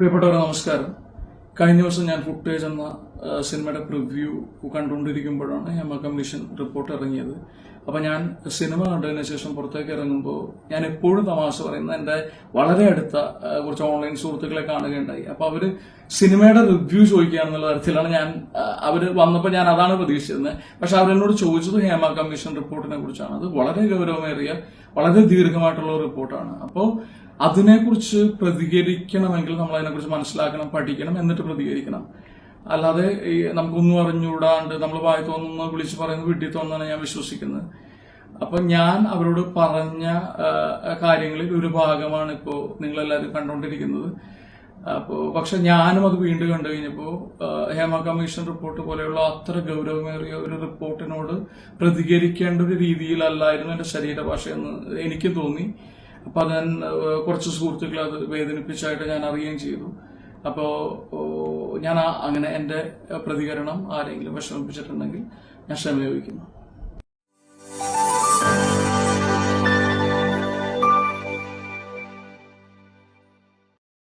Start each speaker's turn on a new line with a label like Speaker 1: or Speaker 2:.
Speaker 1: പ്രിയപ്പെട്ടവരെ നമസ്കാരം. കഴിഞ്ഞ ദിവസം ഞാൻ ഫുട്ടേജ് എന്ന സിനിമയുടെ പ്രിവ്യൂ കണ്ടുകൊണ്ടിരിക്കുമ്പോഴാണ് ഹേമ കമ്മീഷൻ റിപ്പോർട്ട് ഇറങ്ങിയത്. അപ്പൊ ഞാൻ സിനിമ കണ്ടതിന് ശേഷം പുറത്തേക്ക് ഇറങ്ങുമ്പോൾ ഞാൻ എപ്പോഴും തമാശ പറയുന്ന എന്റെ വളരെ അടുത്ത കുറച്ച് ഓൺലൈൻ സുഹൃത്തുക്കളെ കാണുകയുണ്ടായി. അപ്പോൾ അവർ സിനിമയുടെ റിവ്യൂ ചോദിക്കുകയാണെന്നുള്ള തരത്തിലാണ് ഞാൻ അവർ വന്നപ്പോൾ ഞാൻ അതാണ് പ്രതീക്ഷിച്ചിരുന്നത്. പക്ഷെ അവരെന്നോട് ചോദിച്ചത് ഹേമ കമ്മീഷൻ റിപ്പോർട്ടിനെ കുറിച്ചാണ്. അത് വളരെ ഗൗരവമേറിയ വളരെ ദീർഘമായിട്ടുള്ള റിപ്പോർട്ടാണ് അപ്പോൾ അതിനെക്കുറിച്ച് പ്രതികരിക്കണമെങ്കിൽ നമ്മൾ അതിനെക്കുറിച്ച് മനസ്സിലാക്കണം പഠിക്കണം എന്നിട്ട് പ്രതികരിക്കണം. അല്ലാതെ ഈ നമുക്കൊന്നും അറിഞ്ഞുകൂടാണ്ട് നമ്മൾ വായി തോന്നുന്ന വിളിച്ച് പറയുന്നത് വീട്ടിൽ തോന്നാണ് ഞാൻ വിശ്വസിക്കുന്നത്. അപ്പൊ ഞാൻ അവരോട് പറഞ്ഞ കാര്യങ്ങളിൽ ഒരു ഭാഗമാണ് ഇപ്പോൾ നിങ്ങളെല്ലാവരും കണ്ടുകൊണ്ടിരിക്കുന്നത്. അപ്പോൾ പക്ഷെ ഞാനും അത് വീണ്ടും കണ്ടു കഴിഞ്ഞപ്പോൾ ഹേമ കമ്മീഷൻ റിപ്പോർട്ട് പോലെയുള്ള അത്ര ഗൗരവമേറിയ ഒരു റിപ്പോർട്ടിനോട് പ്രതികരിക്കേണ്ട ഒരു രീതിയിലല്ലായിരുന്നു എന്റെ ശരീരഭാഷ എന്ന് എനിക്ക് തോന്നി. അപ്പൊ അത് ഞാൻ കുറച്ച് സുഹൃത്തുക്കളെ അത് വേദനിപ്പിച്ചായിട്ട് ഞാൻ അറിയുകയും ചെയ്തു. അപ്പോൾ ഞാൻ അങ്ങനെ എന്റെ പ്രതികരണം ആരെങ്കിലും വിഷമിപ്പിച്ചിട്ടുണ്ടെങ്കിൽ ഞാൻ ക്ഷമ ചോദിക്കുന്നു